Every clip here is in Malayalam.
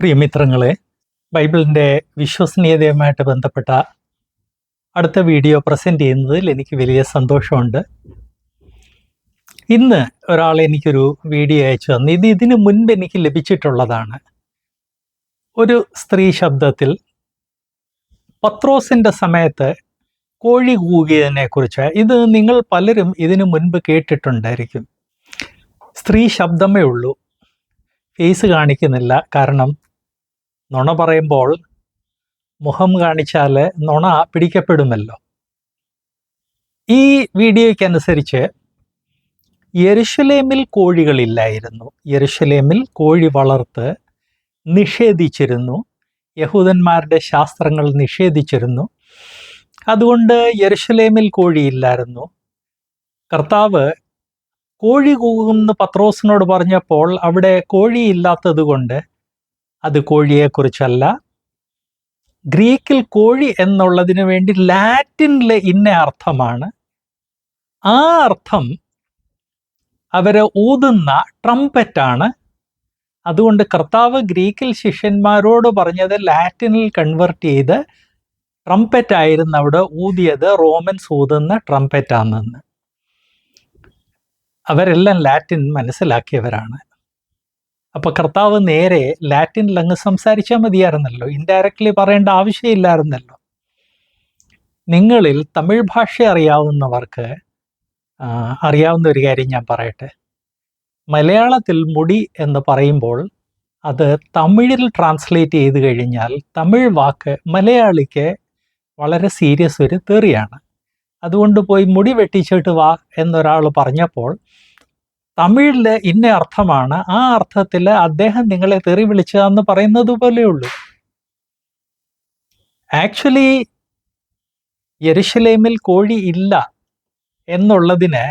പ്രിയമിത്രങ്ങളെ ബൈബിളിന്റെ വിശ്വസനീയതയുമായിട്ട് ബന്ധപ്പെട്ട അടുത്ത വീഡിയോ പ്രസന്റ് ചെയ്യുന്നതിൽ എനിക്ക് വലിയ സന്തോഷമുണ്ട്. ഇന്ന് ഒരാൾ എനിക്കൊരു വീഡിയോ അയച്ചു തന്നു. ഇത് ഇതിനു മുൻപ് എനിക്ക് ലഭിച്ചിട്ടുള്ളതാണ്. ഒരു സ്ത്രീ ശബ്ദത്തിൽ പത്രോസിന്റെ സമയത്ത് കോഴി കൂകിയതിനെ കുറിച്ച് ഇത് നിങ്ങൾ പലരും ഇതിനു മുൻപ് കേട്ടിട്ടുണ്ടായിരിക്കും. സ്ത്രീ ശബ്ദമേ ഉള്ളൂ. ഫേസ് കാണിക്കുന്നില്ല. കാരണം നുണ പറയുമ്പോൾ മുഖം കാണിച്ചാൽ നുണ പിടിക്കപ്പെടുമല്ലോ. ഈ വീഡിയോയ്ക്ക് അനുസരിച്ച് യെരുഷലേമിൽ കോഴികളില്ലായിരുന്നു. യെരുഷലേമിൽ കോഴി വളർത്ത് നിഷേധിച്ചിരുന്നു. യഹൂദന്മാരുടെ ശാസ്ത്രങ്ങൾ നിഷേധിച്ചിരുന്നു. അതുകൊണ്ട് യെരുഷലേമിൽ കോഴിയില്ലായിരുന്നു. കർത്താവ് കോഴി കൂകുമെന്ന് പത്രോസിനോട് പറഞ്ഞപ്പോൾ അവിടെ കോഴിയില്ലാത്തത് കൊണ്ട് അത് കോഴിയെക്കുറിച്ചല്ല. ഗ്രീക്കിൽ കോഴി എന്നുള്ളതിന് വേണ്ടി ലാറ്റിനിലെ ഇന്ന അർത്ഥമാണ്. ആ അർത്ഥം അവരെ ഊതുന്ന ട്രംപറ്റാണ്. അതുകൊണ്ട് കർത്താവ് ഗ്രീക്കിൽ ശിഷ്യന്മാരോട് പറഞ്ഞത് ലാറ്റിനിൽ കൺവെർട്ട് ചെയ്ത് ട്രംപറ്റ് ആയിരുന്നു അവിടെ ഊതിയത് റോമൻസ് ഊതുന്ന ട്രംപറ്റാണെന്ന്. അവരെല്ലാം ലാറ്റിൻ മനസ്സിലാക്കിയവരാണ്. അപ്പൊ കർത്താവ് നേരെ ലാറ്റിൻ അങ്ങ് സംസാരിച്ചാൽ മതിയായിരുന്നല്ലോ. ഇൻഡയറക്ട്ലി പറയേണ്ട ആവശ്യമില്ലായിരുന്നല്ലോ നിങ്ങളിൽ തമിഴ് ഭാഷ അറിയാവുന്നവർക്ക് അറിയാവുന്ന ഒരു കാര്യം ഞാൻ പറയട്ടെ. മലയാളത്തിൽ മുടി എന്ന് പറയുമ്പോൾ അത് തമിഴിൽ ട്രാൻസ്ലേറ്റ് ചെയ്ത് കഴിഞ്ഞാൽ തമിഴ് വാക്ക് മലയാളിക്ക് വളരെ സീരിയസ് ഒരു തെറിയാണ് അതുകൊണ്ട് പോയി മുടി വെട്ടിച്ചിട്ട് വാ എന്നൊരാൾ പറഞ്ഞപ്പോൾ തമിഴിൽ ഇന്ന അർത്ഥമാണ്. ആ അർത്ഥത്തിൽ അദ്ദേഹം നിങ്ങളെ തെറി വിളിച്ചതെന്ന് പറയുന്നത് പോലെയുള്ളൂ ആക്ച്വലി യരിശലേമിൽ കോഴി ഇല്ല എന്നുള്ളതിന്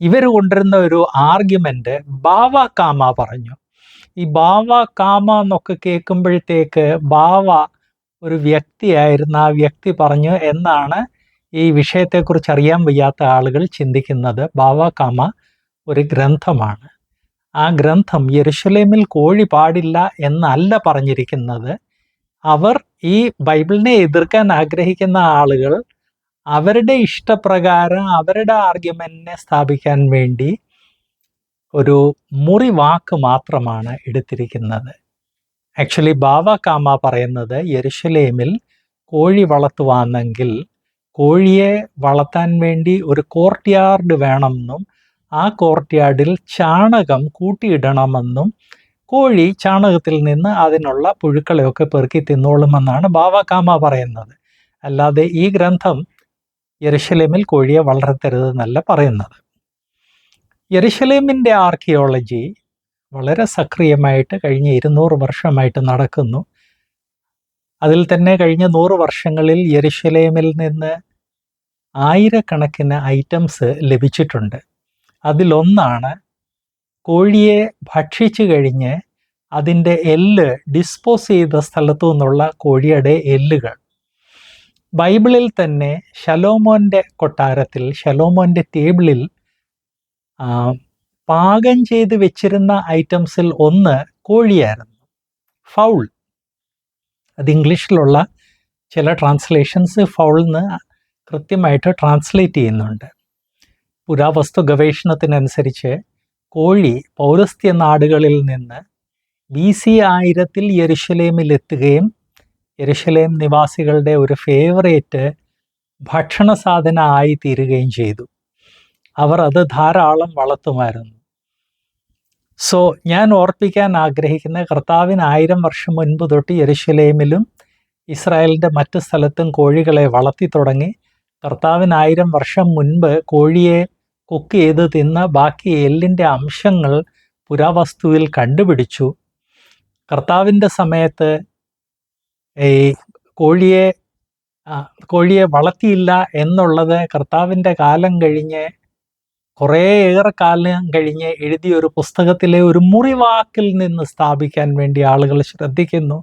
ഇവർ കൊണ്ടുവരുന്ന ഒരു ആർഗ്യുമെന്റ് ബാവ കാമ പറഞ്ഞു. ഈ ബാവ കാമ എന്നൊക്കെ കേൾക്കുമ്പോഴത്തേക്ക് ബാവ ഒരു വ്യക്തിയായിരുന്ന. ആ വ്യക്തി പറഞ്ഞു എന്നാണ് ഈ വിഷയത്തെക്കുറിച്ച് അറിയാൻ വയ്യാത്ത ആളുകൾ ചിന്തിക്കുന്നത്. ബാവ കാമ ഒരു ഗ്രന്ഥമാണ്. ആ ഗ്രന്ഥം യെരുഷലേമിൽ കോഴി പാടില്ല എന്നല്ല പറഞ്ഞിരിക്കുന്നത്. അവർ ഈ ബൈബിളിനെ എതിർക്കാൻ ആഗ്രഹിക്കുന്ന ആളുകൾ അവരുടെ ഇഷ്ടപ്രകാരം അവരുടെ ആർഗ്യുമെന്റിനെ സ്ഥാപിക്കാൻ വേണ്ടി ഒരു മുറി വാക്ക് മാത്രമാണ് എടുത്തിരിക്കുന്നത്. ആക്ച്വലി ബാവ കാമ പറയുന്നത് യെരുഷലേമിൽ കോഴി വളർത്തുവാന്നെങ്കിൽ കോഴിയെ വളർത്താൻ വേണ്ടി ഒരു കോർട്ട്യാർഡ് വേണമെന്നും ആ കോർട്ട്യാർഡിൽ ചാണകം കൂട്ടിയിടണമെന്നും കോഴി ചാണകത്തിൽ നിന്ന് അതിനുള്ള പുഴുക്കളെയൊക്കെ പെറുക്കി തിന്നോളുമെന്നാണ് ബാവാകാമ പറയുന്നത്. അല്ലാതെ ഈ ഗ്രന്ഥം യെരുഷലേമിൽ കോഴിയെ വളർത്തരുതെന്നല്ല പറയുന്നത്. യെരുഷലേമിന്റെ ആർക്കിയോളജി വളരെ സക്രിയമായിട്ട് കഴിഞ്ഞ ഇരുന്നൂറ് വർഷമായിട്ട് നടക്കുന്നു. അതിൽ തന്നെ കഴിഞ്ഞ നൂറ് വർഷങ്ങളിൽ യെരുഷലേമിൽ നിന്ന് ആയിരക്കണക്കിന് ഐറ്റംസ് ലഭിച്ചിട്ടുണ്ട്. അതിലൊന്നാണ് കോഴിയെ ഭക്ഷിച്ചു കഴിഞ്ഞ് അതിന്റെ എല്ല് ഡിസ്പോസ് ചെയ്ത സ്ഥലത്തു നിന്നുള്ള കോഴിയുടെ എല്ലുകൾ. ബൈബിളിൽ തന്നെ ശലോമോന്റെ കൊട്ടാരത്തിൽ ശലോമോന്റെ ടേബിളിൽ പാകം ചെയ്ത് വെച്ചിരുന്ന ഐറ്റംസിൽ ഒന്ന് കോഴിയായിരുന്നു. ഫൗൾ. അത് ഇംഗ്ലീഷിലുള്ള ചില ട്രാൻസ്ലേഷൻസ് ഫൗളിന്ന് കൃത്യമായിട്ട് ട്രാൻസ്ലേറ്റ് ചെയ്യുന്നുണ്ട്. പുരാവസ്തു ഗവേഷണത്തിനനുസരിച്ച് കോഴി പൗരസ്ത്യ നാടുകളിൽ നിന്ന് ബി സി ആയിരത്തിൽ യെരുഷലേമിൽ എത്തുകയും യെരുഷലേം നിവാസികളുടെ ഒരു ഫേവറേറ്റ് ഭക്ഷണ സാധനമായി തീരുകയും ചെയ്തു. അവർ അത് ധാരാളം വളർത്തുമായിരുന്നു. സോ ഞാൻ ഓർപ്പിക്കാൻ ആഗ്രഹിക്കുന്ന കർത്താവിന് ആയിരം വർഷം മുൻപ് തൊട്ട് യെരുഷലേമിലും ഇസ്രായേലിന്റെ മറ്റ് സ്ഥലത്തും കോഴികളെ വളർത്തി തുടങ്ങി. കർത്താവിന് ആയിരം വർഷം മുൻപ് കോഴിയെ കുക്ക് ചെയ്ത് തിന്ന ബാക്കി എല്ലിന്റെ അംശങ്ങൾ പുരാവസ്തുവിൽ കണ്ടുപിടിച്ചു. കർത്താവിന്റെ സമയത്ത് ഈ കോഴിയെ കോഴിയെ വളർത്തിയില്ല എന്നുള്ളത് കർത്താവിന്റെ കാലം കഴിഞ്ഞ് ഏറെ കാലം കഴിഞ്ഞ് എഴുതിയ ഒരു പുസ്തകത്തിലെ ഒരു മുറിവാക്കിൽ നിന്ന് സ്ഥാപിക്കാൻ വേണ്ടി ആളുകൾ ശ്രദ്ധിക്കുന്നു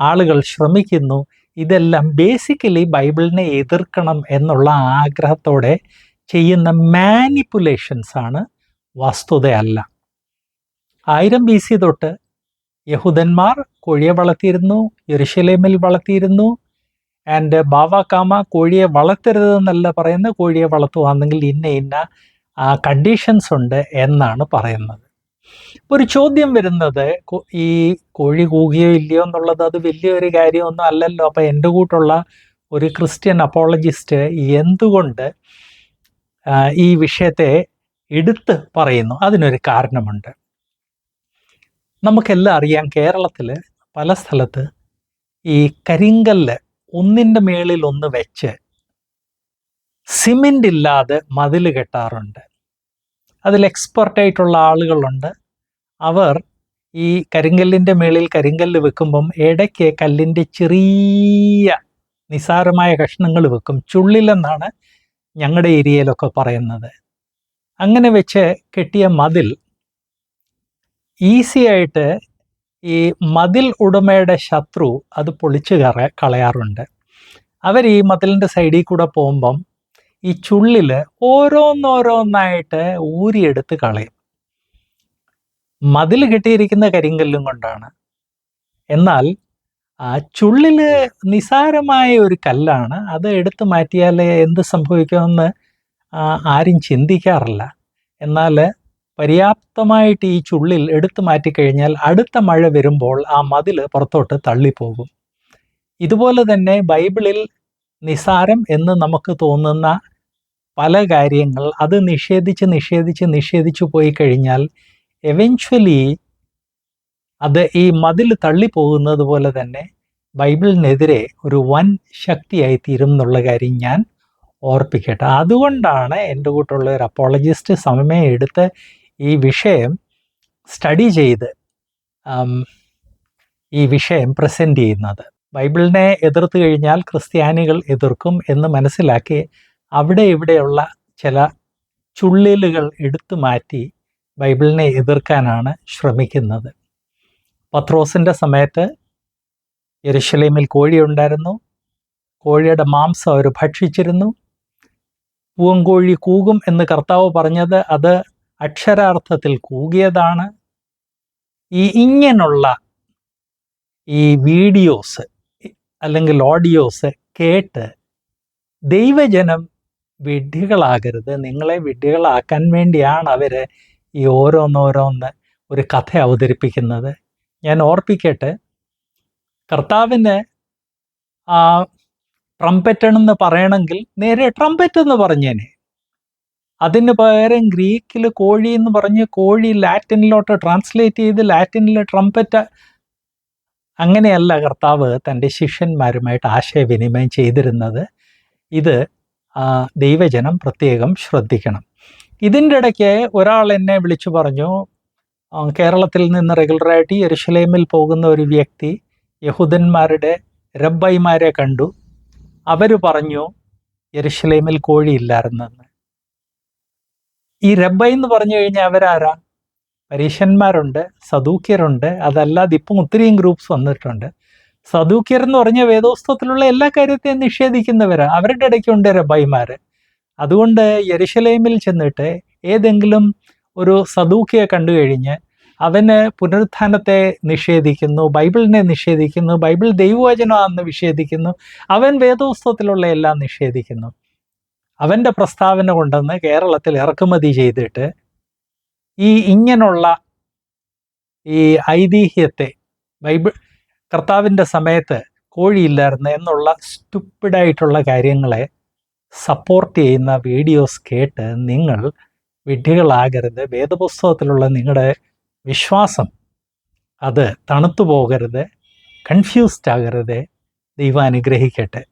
ആളുകൾ ശ്രമിക്കുന്നു. ഇതെല്ലാം ബേസിക്കലി ബൈബിളിനെ എതിർക്കണം എന്നുള്ള ആഗ്രഹത്തോടെ ചെയ്യുന്ന മാനിപ്പുലേഷൻസ് ആണ് വസ്തുതയല്ല. ആയിരം ബി സി തൊട്ട് യഹൂദന്മാർ കോഴിയെ വളർത്തിയിരുന്നു യെരുശലേമിൽ വളർത്തിയിരുന്നു ആൻഡ് ബാവാക്കാമ കോഴിയെ വളർത്തരുതെന്നല്ല പറയുന്നത് കോഴിയെ വളർത്തുവാണെങ്കിൽ ഇന്ന ഇന്ന കണ്ടീഷൻസ് ഉണ്ട് എന്നാണ് പറയുന്നത്. ഒരു ചോദ്യം വരുന്നത് ഈ കോഴി കൂകിയോ ഇല്ലയോ എന്നുള്ളത് അത് വലിയൊരു കാര്യമൊന്നും അല്ലല്ലോ. അപ്പം എന്റെ കൂട്ടുള്ള ഒരു ക്രിസ്ത്യൻ അപ്പോളജിസ്റ്റ് എന്തുകൊണ്ട് ഈ വിഷയത്തെ എടുത്ത് പറയുന്നു. അതിനൊരു കാരണമുണ്ട്. നമുക്കെല്ലാം അറിയാം കേരളത്തിൽ പല സ്ഥലത്ത് ഈ കരിങ്കല്ല് ഒന്നിന്റെ മേളിൽ ഒന്ന് വെച്ച് സിമെന്റ് ഇല്ലാതെ മതിൽ കെട്ടാറുണ്ട്. അതിൽ എക്സ്പെർട്ടായിട്ടുള്ള ആളുകളുണ്ട്. അവർ ഈ കരിങ്കല്ലിന്റെ മേളിൽ കരിങ്കല്ല് വെക്കുമ്പം ഇടയ്ക്ക് കല്ലിന്റെ ചെറിയ നിസാരമായ കഷ്ണങ്ങൾ വെക്കും. ചുള്ളിലെന്നാണ് ഞങ്ങളുടെ ഏരിയയിലൊക്കെ പറയുന്നത്. അങ്ങനെ വെച്ച് കെട്ടിയ മതിൽ ഈസി ആയിട്ട് ഈ മതിൽ ഉടമയുടെ ശത്രു അത് പൊളിച്ചു കറ കളയാറുണ്ട്. അവർ ഈ മതിലിന്റെ സൈഡിൽ കൂടെ പോകുമ്പം ഈ ചുള്ളിൽ ഓരോന്നോരോന്നായിട്ട് ഊരിയെടുത്ത് കളയും. മതിൽ കെട്ടിയിരിക്കുന്ന കരിങ്കല്ലും കൊണ്ടാണ്. എന്നാൽ ആ ചുള്ളിൽ നിസാരമായ ഒരു കല്ലാണ്. അത് എടുത്തു മാറ്റിയാൽ എന്ത് സംഭവിക്കുമെന്ന് ആരും ചിന്തിക്കാറില്ല. എന്നാൽ പര്യാപ്തമായിട്ട് ഈ ചുള്ളിൽ എടുത്തു മാറ്റിക്കഴിഞ്ഞാൽ അടുത്ത മഴ വരുമ്പോൾ ആ മതിൽ പുറത്തോട്ട് തള്ളിപ്പോകും. ഇതുപോലെ തന്നെ ബൈബിളിൽ നിസാരം എന്ന് നമുക്ക് തോന്നുന്ന പല കാര്യങ്ങൾ അത് നിഷേധിച്ച് നിഷേധിച്ച് നിഷേധിച്ചു പോയി കഴിഞ്ഞാൽ എവൻച്വലി അത് ഈ മതിൽ തള്ളിപ്പോകുന്നത് പോലെ തന്നെ ബൈബിളിനെതിരെ ഒരു വൻ ശക്തിയായി തീരും എന്നുള്ള കാര്യം ഞാൻ ഓർപ്പിക്കട്ടെ. അതുകൊണ്ടാണ് എന്റെ കൂട്ടുള്ള ഒരു അപ്പോളജിസ്റ്റ് സമയം എടുത്ത് ഈ വിഷയം സ്റ്റഡി ചെയ്ത് ഈ വിഷയം പ്രസന്റ് ചെയ്യുന്നത്. ബൈബിളിനെ എതിർത്ത് കഴിഞ്ഞാൽ ക്രിസ്ത്യാനികൾ എതിർക്കും എന്ന് മനസ്സിലാക്കി അവിടെ ഇവിടെയുള്ള ചില ചുള്ളിലുകൾ എടുത്തു മാറ്റി ബൈബിളിനെ എതിർക്കാനാണ് ശ്രമിക്കുന്നത്. പത്രോസിന്റെ സമയത്ത് കോഴി കോഴിയുണ്ടായിരുന്നു. കോഴിയുടെ മാംസം അവർ ഭക്ഷിച്ചിരുന്നു. പൂവങ്കോഴി കൂകും എന്ന് കർത്താവ് പറഞ്ഞത് അത് അക്ഷരാർത്ഥത്തിൽ കൂകിയതാണ്. ഈ ഇങ്ങനെയുള്ള ഈ വീഡിയോസ് അല്ലെങ്കിൽ ഓഡിയോസ് കേട്ട് ദൈവജനം വിഡ്ഢികളാകരുത്. നിങ്ങളെ വിഡ്ഢികളാക്കാൻ വേണ്ടിയാണ് അവർ ഈ ഓരോന്നോരോന്ന് ഒരു കഥ അവതരിപ്പിക്കുന്നത്. ഞാൻ ഓർപ്പിക്കട്ടെ. കർത്താവിന് ആ ട്രംപറ്റണെന്ന് പറയണമെങ്കിൽ നേരെ ട്രംപറ്റ് എന്ന് പറഞ്ഞേനെ. അതിന് പകരം ഗ്രീക്കിൽ കോഴി എന്ന് പറഞ്ഞ് കോഴി ലാറ്റിനിലോട്ട് ട്രാൻസ്ലേറ്റ് ചെയ്ത് ലാറ്റിനിൽ ട്രംപറ്റ്. അങ്ങനെയല്ല കർത്താവ് തന്റെ ശിഷ്യന്മാരുമായിട്ട് ആശയവിനിമയം ചെയ്തിരുന്നത്. ഇത് ദൈവജനം പ്രത്യേകം ശ്രദ്ധിക്കണം. ഇതിന്റെ ഇടയ്ക്ക് ഒരാൾ എന്നെ വിളിച്ചു പറഞ്ഞു കേരളത്തിൽ നിന്ന് റെഗുലറായിട്ട് യെരുഷലേമിൽ പോകുന്ന ഒരു വ്യക്തി യഹൂദന്മാരുടെ റബ്ബൈമാരെ കണ്ടു. അവർ പറഞ്ഞു യെരുഷലേമിൽ കോഴിയില്ലായിരുന്നെന്ന്. ഈ രബ്ബൈ എന്ന് പറഞ്ഞു കഴിഞ്ഞാൽ അവരാരാ? പരീഷന്മാരുണ്ട് സദൂക്യരുണ്ട് അതല്ലാതെ ഇപ്പം ഒത്തിരിയും ഗ്രൂപ്പ്സ് വന്നിട്ടുണ്ട്. സദൂക്യർ എന്ന് പറഞ്ഞ വേദോസ്തവത്തിലുള്ള എല്ലാ കാര്യത്തെയും നിഷേധിക്കുന്നവരാണ് അവരുടെ ഇടയ്ക്കുണ്ട് റബ്ബൈമാർ അതുകൊണ്ട് യെരുഷലേമിൽ ചെന്നിട്ട് ഏതെങ്കിലും ഒരു സദൂക്കിയെ കണ്ടു കഴിഞ്ഞ് അവന് പുനരുത്ഥാനത്തെ നിഷേധിക്കുന്നു ബൈബിളിനെ നിഷേധിക്കുന്നു ബൈബിൾ ദൈവവചനമാണെന്ന് നിഷേധിക്കുന്നു അവൻ വേദോസ്തവത്തിലുള്ള എല്ലാം നിഷേധിക്കുന്നു. അവന്റെ പ്രസ്താവന കൊണ്ടെന്ന് കേരളത്തിൽ ഇറക്കുമതി ചെയ്തിട്ട് ഈ ഇങ്ങനെയുള്ള ഈ ഐതിഹ്യത്തെ ബൈബിൾ കർത്താവിന്റെ സമയത്ത് കോഴിയില്ലായിരുന്നു എന്നുള്ള സ്റ്റുപ്പിഡായിട്ടുള്ള കാര്യങ്ങളെ സപ്പോർട്ട് ചെയ്യുന്ന വീഡിയോസ് കേട്ട് നിങ്ങൾ വിഡ്ഢികളാകരുത്. വേദപുസ്തകത്തിലുള്ള നിങ്ങളുടെ വിശ്വാസം അത് തണുത്തു പോകരുത്. കൺഫ്യൂസ്ഡ് ആകരുത്. ദൈവം അനുഗ്രഹിക്കട്ടെ.